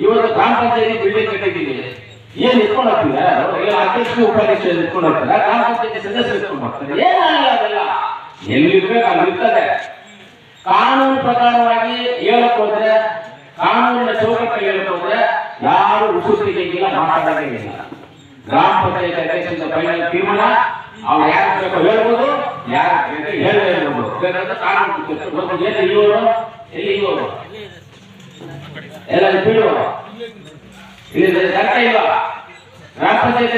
ಇವತ್ತು ಗ್ರಾಮ ಪಂಚಾಯತಿ ಬಿಲ್ಡಿಂಗ್ ಕಟ್ಟಿದ್ದೀವಿ ಏನ್ ಇಟ್ಕೊಂಡು ಅಧ್ಯಕ್ಷ ಉಪಾಧ್ಯಕ್ಷ ಇಟ್ಕೊಂಡು ಹೋಗ್ತಾರ ಗ್ರಾಮ ಪಂಚಾಯತಿ ಸದಸ್ಯರು ಇಟ್ಕೊಂಡು ಏನಾಗಲ್ಲ ಅದೆಲ್ಲ. ಎಲ್ಲಿರ್ಬೇಕು ಅಲ್ಲಿ ಇರ್ತದೆ. ಕಾನೂನು ಪ್ರಕಾರವಾಗಿ ಹೇಳಕ್ ಹೋದ್ರೆ, ಕಾನೂನಿನ ಚೌಕಟ್ಟು ಹೇಳಕ್ ಹೋದ್ರೆ ಯಾರು ಉಸುರು ತೆಗೆಯಂಗಿಲ್ಲ ಮಾತಾಡಂಗಿಲ್ಲ ಗ್ರಾಮ ಪಂಚಾಯತ್ ಅಧ್ಯಕ್ಷ ಫೈನಲ್ ತೀರ್ಮಾನ, ಅವ್ರು ಯಾರು ಬೇಕೋ ಹೇಳ್ಬೋದು ಯಾರು ಹೇಳ್ಬೋದು. ಕಾನೂನು ಇವರು ಎಲ್ಲಿ ಇವರು ಎಲ್ಲ ಬೀಳುವ ಇಲ್ಲಿ ಸರ್ಕಾರ ಇಲ್ಲ ಗ್ರಾಮ ಪಂಚಾಯತ್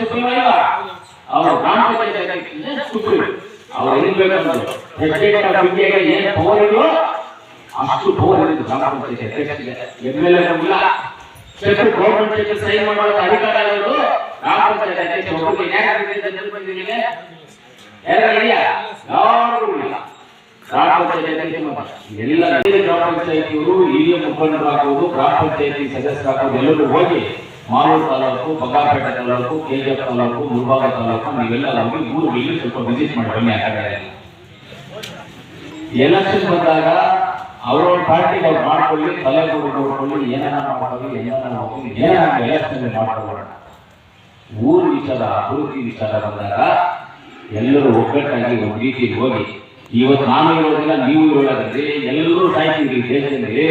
ಸುಪ್ರೀಂ ಇಲ್ವಾ? ಅವರು ಗ್ರಾಮ ಪಂಚಾಯತ್ ಸುಪ್ರೀಂ ಅವ್ರು ಏನ್ ಬೇಕಂದ್ರು ಪ್ರೆಸಿಡೆಂಟ್ ಆಫ್ ಪವರ್ ಇದೆಯೋ ಅಷ್ಟು ಪವರ್ ಇದೆ ಗ್ರಾಮ ಎಂ ಎಲ್ ಎ ಇಲ್ಲ ಸೆಂಟ್ರಲ್ ಗೌರ್ಮೆಂಟ್ ಸೈನ್ ಮಾಡುವ ಅಧಿಕಾರ ಇರೋದು ಗ್ರಾಮ ಪಂಚಾಯತ್ ಯಾರು ಇಲ್ಲ. ಗ್ರಾಮ ಪಂಚಾಯತಿ ಎಲ್ಲ ಗ್ರಾಮ ಪಂಚಾಯತಿಯವರು ಹಿರಿಯ ಮುಖಂಡರಾಗುವುದು ಗ್ರಾಮ ಪಂಚಾಯತಿ ಸದಸ್ಯರಾಗುವುದು, ಎಲ್ಲರೂ ಹೋಗಿ ಮಾಲೂರು ತಾಲೂಕು ಬಗಾಪೇಟೆ ತಾಲೂಕು, ಕೆಜಿಎಫ್ ತಾಲೂಕು, ಮುಳಬಾಗ ತಾಲೂಕು, ನೀವೆಲ್ಲ ಹೋಗಿ ಇಲ್ಲಿ ಸ್ವಲ್ಪ ವಿಸಿಟ್ ಮಾಡಿ, ಬನ್ನಿ ಕಡೆ ಎಲೆಕ್ಷನ್ ಬಂದಾಗ ಅವ್ರವ್ರ ಪಾರ್ಟಿ ಅವ್ರು ಮಾಡ್ಕೊಳ್ಳಿ ತಲೆ ನೋಡ್ಕೊಳ್ಳಿ ಏನೇನ ಮಾಡ್ಕೊಳ್ಳಿ ಏನೇನ ಮಾಡ್ಕೊಳ್ಳಿ ಏನೇನ ಎಲೆಕ್ಷನ್ ಮಾಡ್ಕೊಳ್ಳೋಣ. ಊರು ವಿಚಾರ, ಅಭಿವೃದ್ಧಿ ವಿಚಾರ ಬಂದಾಗ ಎಲ್ಲರೂ ಒಗ್ಗಟ್ಟಾಗಿ ಒಂದು ರೀತಿಗೆ ಹೋಗಿ ಇವತ್ತು ನಾನು ಇರೋದಿಲ್ಲ ನೀವು ಇರೋದಾಗ್ರಿ ಎಲ್ಲರೂ ಸಾಯ್ತೀವಿ ದೇಶದಲ್ಲಿ.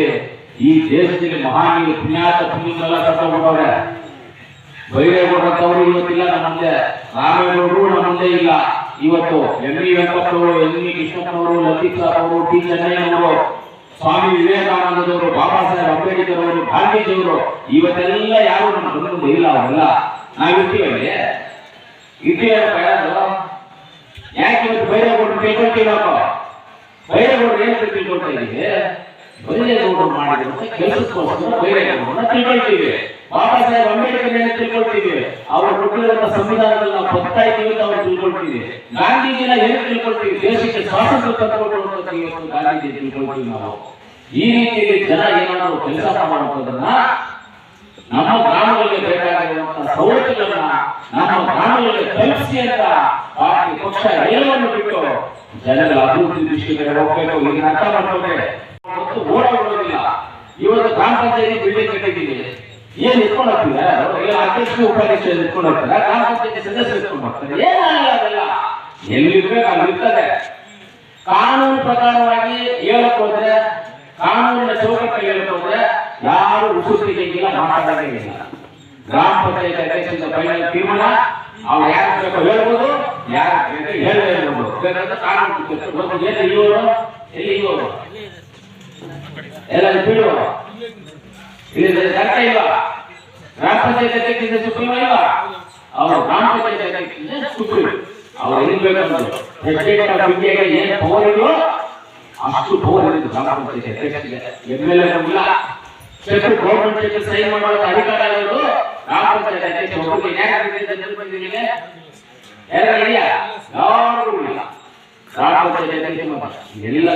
ಈ ದೇಶದಲ್ಲಿ ಮಹಾನೀಯ ಪುಣ್ಯಾತ ಪುಣ್ಯನೆಲ್ಲ ಸತ್ತೋಗ್ಬಿಟ್ಟವ್ರೆ ಬೈರೇಗೌಡರವರು ಇವತ್ತಿಲ್ಲ, ನಮ್ಮಂದೆ. ಮುಂದೆ ರಾಮೇಗೌಡರು ನಮ್ಮ ಮುಂದೆ ಇಲ್ಲ. ಇವತ್ತು ಎಂ ಇ ವೆಂಕಟವರು ಎಂ ವಿ ಕೃಷ್ಣಪ್ಪನವರು ಸಾರ್ ಅವರು, ಟಿ ಚೆನ್ನಯ್ಯನವರು ಸ್ವಾಮಿ ವಿವೇಕಾನಂದದವರು, ಬಾಬಾ ಸಾಹೇಬ್ ಅಂಬೇಡ್ಕರ್ ಅವರು ಗಾಂಧೀಜಿಯವರು ಇವತ್ತೆಲ್ಲ ಯಾರು ನಮ್ಮ ಬಂದು ಇಲ್ಲ ಅವರೆಲ್ಲ. ನಾವಿರ್ತೀವಲ್ಲಿ ಇದ್ದೀವಿ ಯಾಕೆ ಇವತ್ತು ನಾವು ಬೈರೇಗೌಡರು ಏನ್ ತಿಳ್ಕೊಳ್ತಾ ಇದ್ದೀವಿ? ಬೈರೇಗೌಡರು ಮಾಡಿದಂತ ಕೆಲಸಕ್ಕೋಸ್ಕರ ತಿಳ್ಕೊಳ್ತೀವಿ. ಬಾಬಾ ಸಾಹೇಬ್ ಅಂಬೇಡ್ಕರ್ ಏನು ತಿಳ್ಕೊಳ್ತೀವಿ? ಅವರು ಸಂವಿಧಾನದಲ್ಲಿ ನಾವು ಬರ್ತಾ ಇದ್ದೀವಿ ಅಂತ ಅವ್ರು ತಿಳ್ಕೊಳ್ತೀವಿ. ಗಾಂಧೀಜಿನ ಏನು ತಿಳ್ಕೊಳ್ತೀವಿ? ದೇಶಕ್ಕೆ ಸ್ವಾತಂತ್ರ್ಯ ತಂದುಕೊಡುವಂತ ಗಾಂಧೀಜಿ ತಿಳ್ಕೊಳ್ತೀವಿ ನಾವು. ಈ ರೀತಿಯಲ್ಲಿ ಜನ ಏನಾದರೂ ಕೆಲಸ ಮಾಡುವುದನ್ನ ನಮ್ಮ ಗ್ರಾಮಗಳಿಗೆ ಬೇಕಾಗಿರುವಂತಹ ಸೌಲಭ್ಯಗಳನ್ನ ನಮ್ಮ ಗ್ರಾಮಗಳಿಗೆ ಕಲಿಸಿ ಅಂತ ಪಾರ್ಟಿ ಪಕ್ಷ ಎಲ್ಲವನ್ನು ಬಿಟ್ಟು ಜನಗಳ ಅಭಿವೃದ್ಧಿ ದೃಷ್ಟಿಗೆ ಹೋಗಬೇಕು. ಈಗ ಅರ್ಥ ಮಾಡ್ಕೊಂಡ್ರೆ ಓಡಾಡೋದಿಲ್ಲ. ಇವತ್ತು ಗ್ರಾಮ ಪಂಚಾಯತಿ ಬಿಲ್ಡಿಂಗ್ ಕಟ್ಟಿದ್ದೀವಿ. ಏನ್ ಇಟ್ಕೊಂಡು ಹೋಗ್ತೀರಾ ಅಧ್ಯಕ್ಷ ಉಪಾಧ್ಯಕ್ಷ ಇಟ್ಕೊಂಡು ಗ್ರಾಮ ಪಂಚಾಯತಿ ಸದಸ್ಯರು ಇಟ್ಕೊಂಡು ಹೋಗ್ತಾರೆ ಏನಾಗಲ್ಲ ಅದೆಲ್ಲ? ಎಲ್ಲಿರ್ಬೇಕು ಅಲ್ಲಿ ಕಾನೂನು ಪ್ರಕಾರವಾಗಿ ಹೇಳಕ್ ಹೋದ್ರೆ, ಕಾನೂನಿನ ಚೌಕಕ್ಕೆ ಹೇಳಕ್ ಹೋದ್ರೆ ಯಾರು ಉಸುರು ತೆಗೆಯಂಗಿಲ್ಲ ಮಾತಾಡಂಗಿಲ್ಲ ಗ್ರಾಮ ಪಂಚಾಯತ್ ಅಧ್ಯಕ್ಷ ಫೈನಲ್ ತೀರ್ಮಾನ. ಅವ್ರು ಯಾರು ಹೇಳ್ಬೋದು. ಇಲ್ವಾ? ಗ್ರಾಮ ಪಂಚಾಯತ್ ಸುಪ್ರೀಂ ಇಲ್ವಾ? ಅವರು ಗ್ರಾಮ ಪಂಚಾಯತ್ ಸುಪ್ರೀಂ. ಅವ್ರು ಏನ್ ಬೇಕಂದ್ರು. ಏನ್ ಪವರ್ ಇದೆಯೋ ಅಷ್ಟು ಪವರ್ ಇದೆ ಗ್ರಾಮ ಪಂಚಾಯತ್ ಎಂ ಎಲ್ ಎ ಇಲ್ಲ ಸೆಂಟ್ರಲ್ ಗೌರ್ಮೆಂಟ್ ಸೈನ್ ಮಾಡುವ ಅಧಿಕಾರ ಇರೋದು ಗ್ರಾಮ ಪಂಚಾಯತ್ ಬಂದಿದ್ದೀನಿ ಒಬ್ಬರಿಗೆ ನ್ಯಾಯ ಯಾರು ಇದೆಯಾ ಯಾರು ಇಲ್ಲ ಗ್ರಾಮ ಪಂಚಾಯತ್ ಅಧ್ಯಕ್ಷ ಎಲ್ಲ